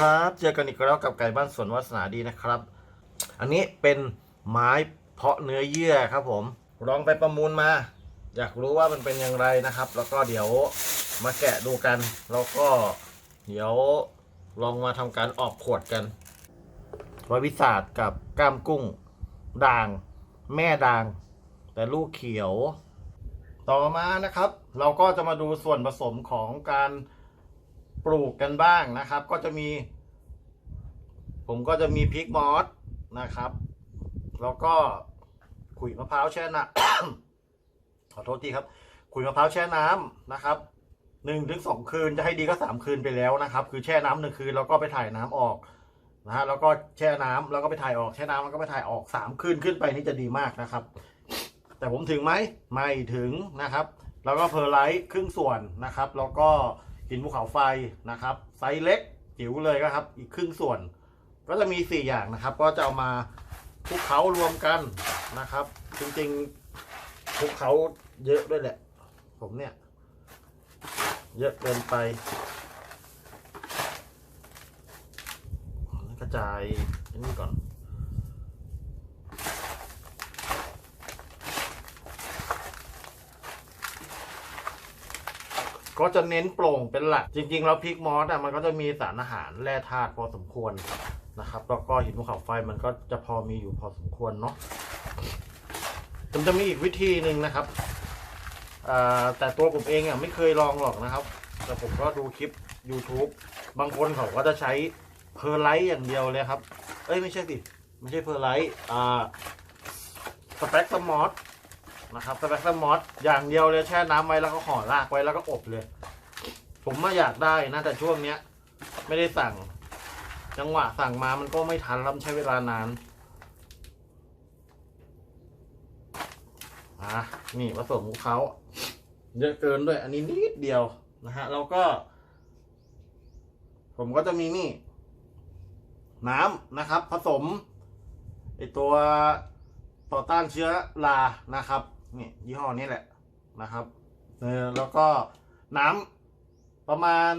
ครับ เจอกันอีกแล้วกับไก่บ้านสวนวาสนาดีนะครับ อันนี้เป็นไม้เพาะเนื้อเยื่อครับผม ลองไปประมูลมา อยากรู้ว่ามันเป็นอย่างไรนะครับ แล้วก็เดี๋ยวมาแกะดูกัน แล้วก็เดี๋ยวลองมาทำการออกขวดกันไววิสาดกับก้ามกุ้ง ด่าง แม่ด่าง แต่ลูกเขียว ต่อมานะครับ เราก็จะมาดูส่วนผสมของการ ปลูกกันบ้างนะครับ ก็จะมี ผมก็จะมีพริกมอสนะครับ แล้วก็ขุยมะพร้าวแช่น้ำขอโทษทีครับ ขุยมะพร้าวแช่น้ำนะครับหนึ่งถึงสองคืนจะให้ดีก็สามคืนไปแล้วนะครับ คือแช่น้ำหนึ่งคืนแล้วก็ไปถ่ายน้ำออกนะฮะแล้วก็แช่น้ำแล้วก็ไปถ่ายออกแช่น้ำแล้วก็ไปถ่ายออกสามคืนขึ้นไปนี่จะดีมากนะครับ แต่ผมถึงไหมไม่ถึงนะครับ แล้วก็เพอร์ไลท์ครึ่งส่วนนะครับ แล้วก็ หินภูเขาไฟนะครับ ไซส์เล็กจิ๋วเลยนะครับ อีกครึ่งส่วน ก็จะมี 4 อย่างนะครับ ก็จะเอามาคลุกเขารวมกันนะครับ จริงๆคลุกเขาเยอะด้วยแหละ ผมเนี่ย เยอะเกินไปกระจายอันนี้ก่อน ก็จะเน้นโปร่งเป็นหลัก จริง ๆ แล้วพริกมอสอะมันก็จะมีสารอาหารแร่ธาตุพอสมควรนะครับแล้วก็หินภูเขาไฟมันก็จะพอมีอยู่พอสมควรเนาะมันจะมีอีกวิธีหนึ่งนะครับแต่ตัวผมเองอะไม่เคยลองหรอกนะครับ แต่ผมก็ดูคลิป YouTube บางคนเขาก็จะใช้เพอร์ไลท์อย่างเดียวเลยครับ เอ้ยไม่ใช่สิไม่ใช่เพอร์ไลท์อ่าสเปกสมอสนะครับสเปกซัมมอสอย่างเดียวเลยแช่น้ำไว้แล้วก็ห่อรากไว้แล้วก็อบเลย ผมมาอยากได้นะแต่ช่วงเนี้ย ไม่ได้สั่ง จังหวะสั่งมามันก็ไม่ทันแล้วใช้เวลานานอะนี่ผสมของเขาเยอะเกินด้วย อันนี้นิดเดียวนะฮะแล้วก็ ผมก็จะมีนี่ น้ำนะครับ ผสมไอตัวต่อต้านเชื้อรานะครับนี่ยี่ห้อนี้แหละนะครับเออแล้วก็น้ำ ประมาณ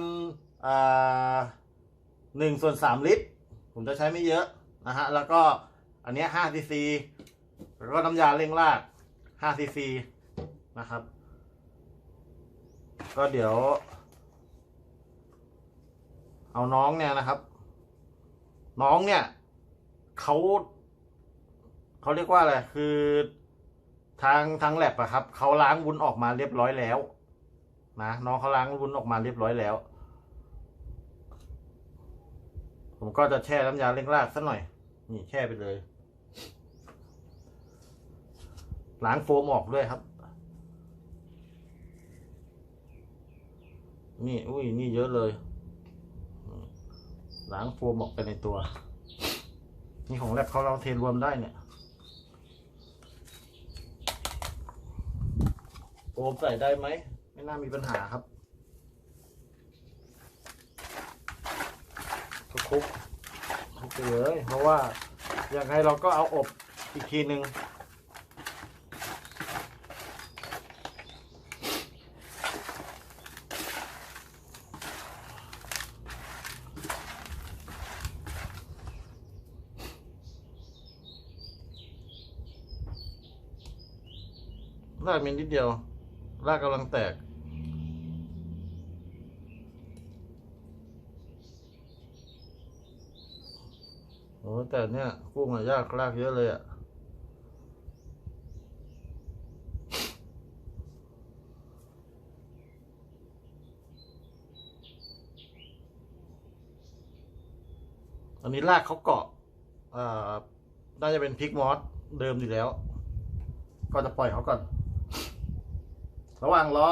หนึ่งส่วนสามลิตร ผมจะใช้ไม่เยอะนะฮะ แล้วก็อันเนี้ห้าซีซีแล้วก็น้ำยาเร่งรากห้าซีซีนะครับ ก็เดี๋ยว เอาน้องเนี่ยนะครับ น้องเนี่ยเขาเขาเรียกว่าอะไร คือทางทางแลบอะครับ เขาล้างวุ้นออกมาเรียบร้อยแล้ว นะน้องเขาล้างวุ้นออกมาเรียบร้อยแล้ว ผมก็จะแช่น้ำยาเร่งรากสักหน่อย นี่แช่ไปเลยล้างโฟมออกด้วยครับ นี่ อุ้ย นี่เยอะเลย ล้างโฟมออกไปในตัว นี่ของแลบเขาเราเทรวมได้เนี่ย โฟมใส่ได้ไหม ไม่น่ามีปัญหาครับก็คุกคุกไปเลย เพราะว่าอย่างไรเราก็เอาอบอีกทีหนึ่งรากมีนิดเดียว รากกำลังแตก แต่เนี่ยกุ้งอะยากรากเยอะเลยอะอันนี้รากเขาเกาะอ่าน่าจะเป็นพริกมอสเดิมอยู่แล้ว ก็จะปล่อยเขาก่อน ระหว่างรอ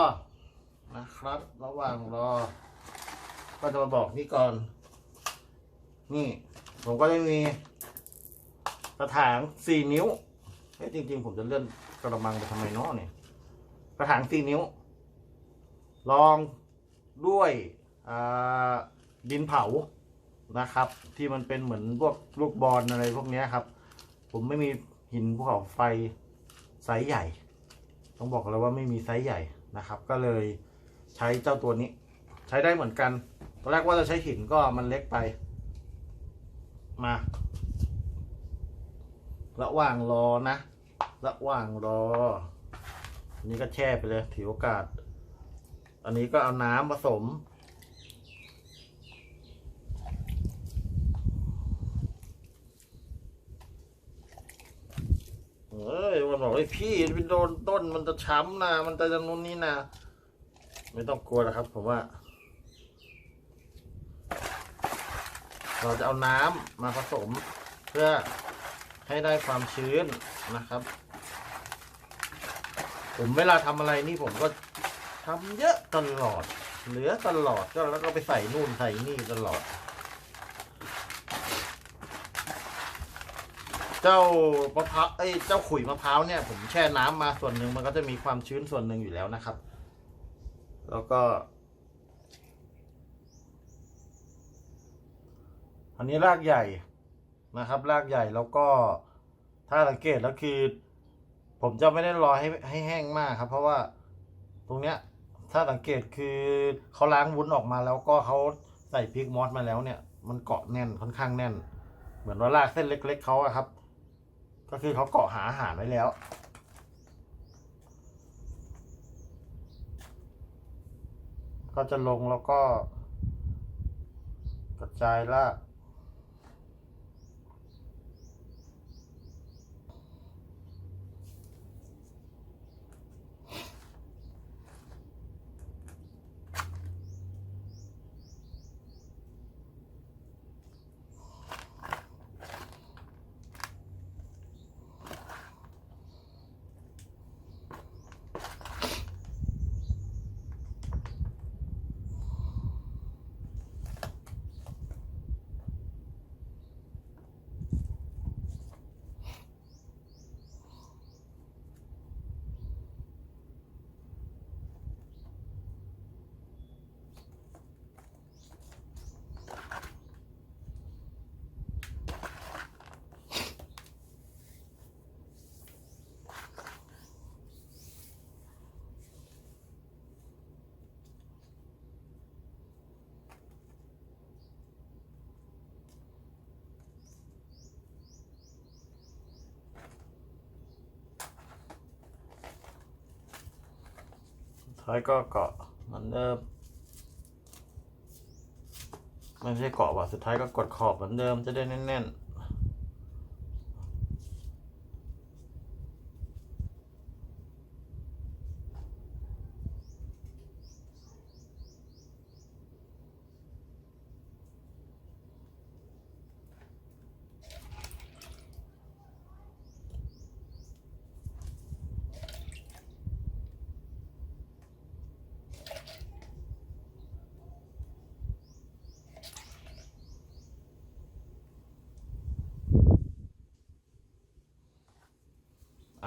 นะครับ ระหว่างรอ ก็จะมาบอกนี่ก่อน นี่ ผมก็จะมีกระถางสี่นิ้วเฮ้ยจริง ๆ ผมจะเลื่อนกระมังไปทำไมเนาะเนี่ย กระถางสี่นิ้ว ลองด้วยดินเผานะครับ ที่มันเป็นเหมือนพวกลูกบอลอะไรพวกนี้ครับ ผมไม่มีหินภูเขาไฟไซส์ใหญ่ ต้องบอกเลยว่าไม่มีไซส์ใหญ่นะครับ ก็เลยใช้เจ้าตัวนี้ ใช้ได้เหมือนกันตอนแรกว่าจะใช้หินก็มันเล็กไป มา ระหว่างรอนะ ระหว่างรอ อันนี้ก็แช่ไปเลยถือโอกาส อันนี้ก็เอาน้ำผสมเอ้ยวันบอกไอ้ยพี่ไปโดนต้นมันจะช้ำนะ มันจะจะนู้นนี่นะ ไม่ต้องกลัวนะครับผมว่า เราจะเอาน้ำมาผสมเพื่อให้ได้ความชื้นนะครับ ผมเวลาทำอะไรนี่ผมก็ทำเยอะตลอด เหลือตลอดก็แล้วก็ไปใส่นู่นใส่นี่ตลอด เจ้ามะพร้าวเอ้เจ้าขุยมะพร้าวเนี่ยผมแช่น้ำมาส่วนหนึ่งมันก็จะมีความชื้นส่วนหนึ่งอยู่แล้วนะครับ แล้วก็ อันนี้รากใหญ่นะครับรากใหญ่แล้วก็ถ้าสังเกตแล้วคือ ผมจะไม่ได้รอให้ให้แห้งมากครับ เพราะว่าตรงเนี้ยถ้าสังเกตคือเขาล้างวุ้นออกมาแล้วก็เขาใส่พริกมอสมาแล้วเนี่ย มันเกาะแน่นค่อนข้างแน่น เหมือนว่ารากเส้นเล็ก ๆเขาอะครับ ก็คือเขาเกาะหาอาหารไว้แล้วก็จะลงแล้วก็กระจายราก สุดท้ายก็เกาะเหมือนเดิมไม่ใช่เกาะว่ะสุดท้ายก็กดขอบเหมือนเดิมจะได้แน่นๆ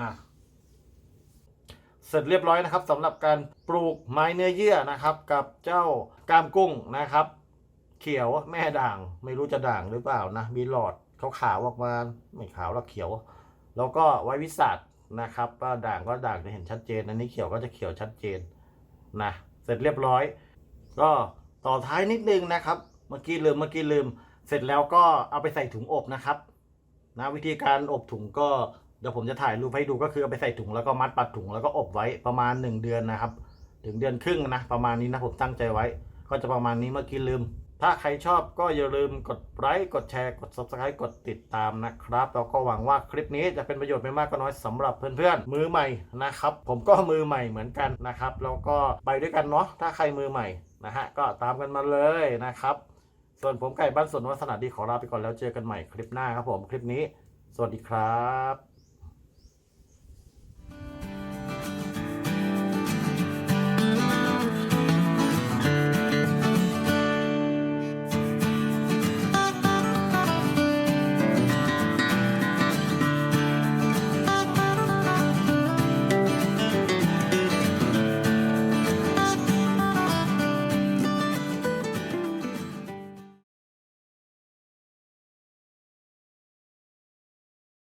อะเสร็จเรียบร้อยนะครับสำหรับการปลูกไม้เนื้อเยื่อนะครับ กับเจ้ากามกุ้งนะครับ เขียวแม่ด่างไม่รู้จะด่างหรือเปล่านะมีหลอดขาวขาวออกมาไม่ขาวแล้วเขียว แล้วก็ไว้วิสัทนะครับก็ด่างก็ด่างจะเห็นชัดเจนอันนี้เขียวก็จะเขียวชัดเจนนะเสร็จเรียบร้อย ก็ต่อท้ายนิดนึงนะครับ เมื่อกี้ลืมเมื่อกี้ลืม เสร็จแล้วก็เอาไปใส่ถุงอบนะครับนะวิธีการอบถุงก็ เดี๋ยวผมจะถ่ายรูปให้ดูก็คือเอาไปใส่ถุงแล้วก็มัดปัดถุงแล้วก็อบไว้ประมาณ 1 เดือนนะครับ ถึงเดือนครึ่งนะ ประมาณนี้นะผมตั้งใจไว้ ก็จะประมาณนี้เมื่อกี้ลืม ถ้าใครชอบก็อย่าลืมกดไลค์กดแชร์กด subscribe กดติดตามนะครับ แล้วก็หวังว่าคลิปนี้จะเป็นประโยชน์ไม่มากก็น้อยสำหรับเพื่อนๆมือใหม่นะครับ ผมก็มือใหม่เหมือนกันนะครับแล้วก็ไปด้วยกันเนาะถ้าใครมือใหม่นะฮะก็ตามกันมาเลยนะครับ ส่วนผมไก่บ้านสวนวัฒนาดีขอลาไปก่อนแล้วเจอกันใหม่คลิปหน้าครับผมคลิปนี้ สวัสดีครับ